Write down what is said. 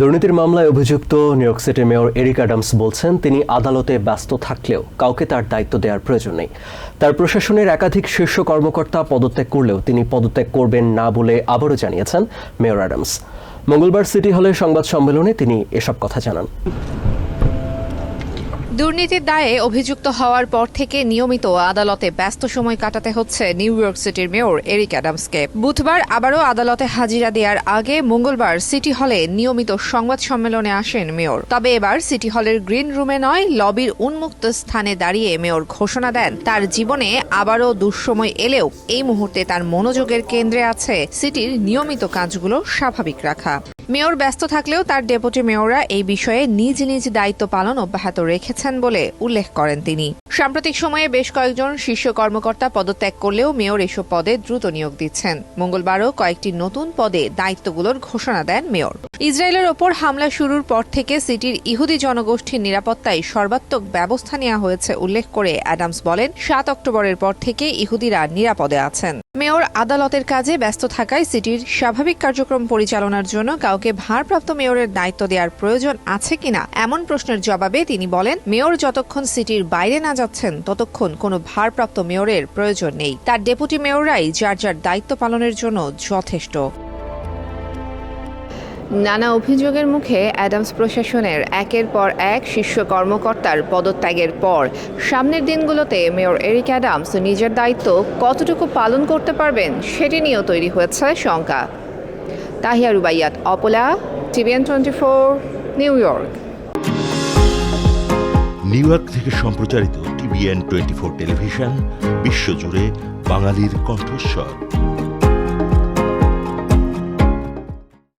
দুর্নীতির মামলায় অভিযুক্ত New York city mayor Eric Adams বলছেন, তিনি আদালতে ব্যস্ত থাকলেও কাউকে তার দায়িত্ব দেওয়ার প্রয়োজন নেই। তার প্রশাসনের একাধিক শীর্ষ কর্মকর্তা পদত্যাগ করলেও তিনি পদত্যাগ করবেন না বলে আবারও জানিয়েছেন মেয়র অ্যাডামস। মঙ্গলবার সিটি হলে সংবাদ সম্মেলনে তিনি এসব কথা জানান। দুর্নীতির দায়ে অভিযুক্ত হওয়ার পর থেকে নিয়মিত আদালতে ব্যস্ত সময় কাটাতে হচ্ছে নিউ ইয়র্ক সিটির মেয়র এরিক অ্যাডামসকে। বুধবার আবারও আদালতে হাজিরা দেওয়ার আগে মঙ্গলবার সিটি হলে নিয়মিত সংবাদ সম্মেলনে আসেন মেয়র। তবে এবার সিটি হলের গ্রিন রুমে নয়, লবির উন্মুক্ত স্থানে দাঁড়িয়ে মেয়র ঘোষণা দেন। তার জীবনে আবারও দুঃসময় এলেও এই মুহূর্তে তার মনোযোগের কেন্দ্রে আছে সিটির নিয়মিত কাজগুলো স্বাভাবিক রাখা। মেয়র ব্যস্ত থাকলেও তার ডেপুটি মেয়ররা এই বিষয়ে নিজ নিজ দায়িত্ব পালন অব্যাহত রেখেছেন বলে উল্লেখ করেন তিনি। সাম্প্রতিক সময়ে বেশ কয়েকজন শীর্ষ কর্মকর্তা পদত্যাগ করলেও মেয়র এসব পদে দ্রুত নিয়োগ দিচ্ছেন। মঙ্গলবারও কয়েকটি নতুন পদে দায়িত্বগুলোর ঘোষণা দেন মেয়র। ইসরায়েলের ওপর হামলা শুরুর পর থেকে সিটির ইহুদি জনগোষ্ঠীর নিরাপত্তায় সর্বাত্মক ব্যবস্থা নেওয়া হয়েছে উল্লেখ করে অ্যাডামস বলেন, সাত অক্টোবরের পর থেকে ইহুদিরা নিরাপদে আছেন। মেয়র আদালতের কাজে ব্যস্ত থাকায় সিটির স্বাভাবিক কার্যক্রম পরিচালনার জন্য কাউকে ভারপ্রাপ্ত মেয়রের দায়িত্ব দেওয়ার প্রয়োজন আছে কিনা এমন প্রশ্নের জবাবে তিনি বলেন, মেয়র যতক্ষণ সিটির বাইরে না যাচ্ছেন, ততক্ষণ কোনো ভারপ্রাপ্ত মেয়রের প্রয়োজন নেই। তার ডেপুটি মেয়ররাই যার যার দায়িত্ব পালনের জন্য যথেষ্ট। নানা অভিযোগের মুখে অ্যাডামস প্রশাসনের একের পর এক শীর্ষ কর্মকর্তার পদত্যাগের পর সামনের দিনগুলোতে মেয়র এরিক অ্যাডামস নিজের দায়িত্ব কতটুকু পালন করতে পারবেন সেটি নিয়েও তৈরি হয়েছে শঙ্কা। Tahiya Rubaiyat, Apala, TVN twenty four, New York. New York থেকে সম্প্রচারিত টিভিএন টোয়েন্টি ফোর টেলিভিশন, বিশ্বজুড়ে বাঙালির কণ্ঠস্বর।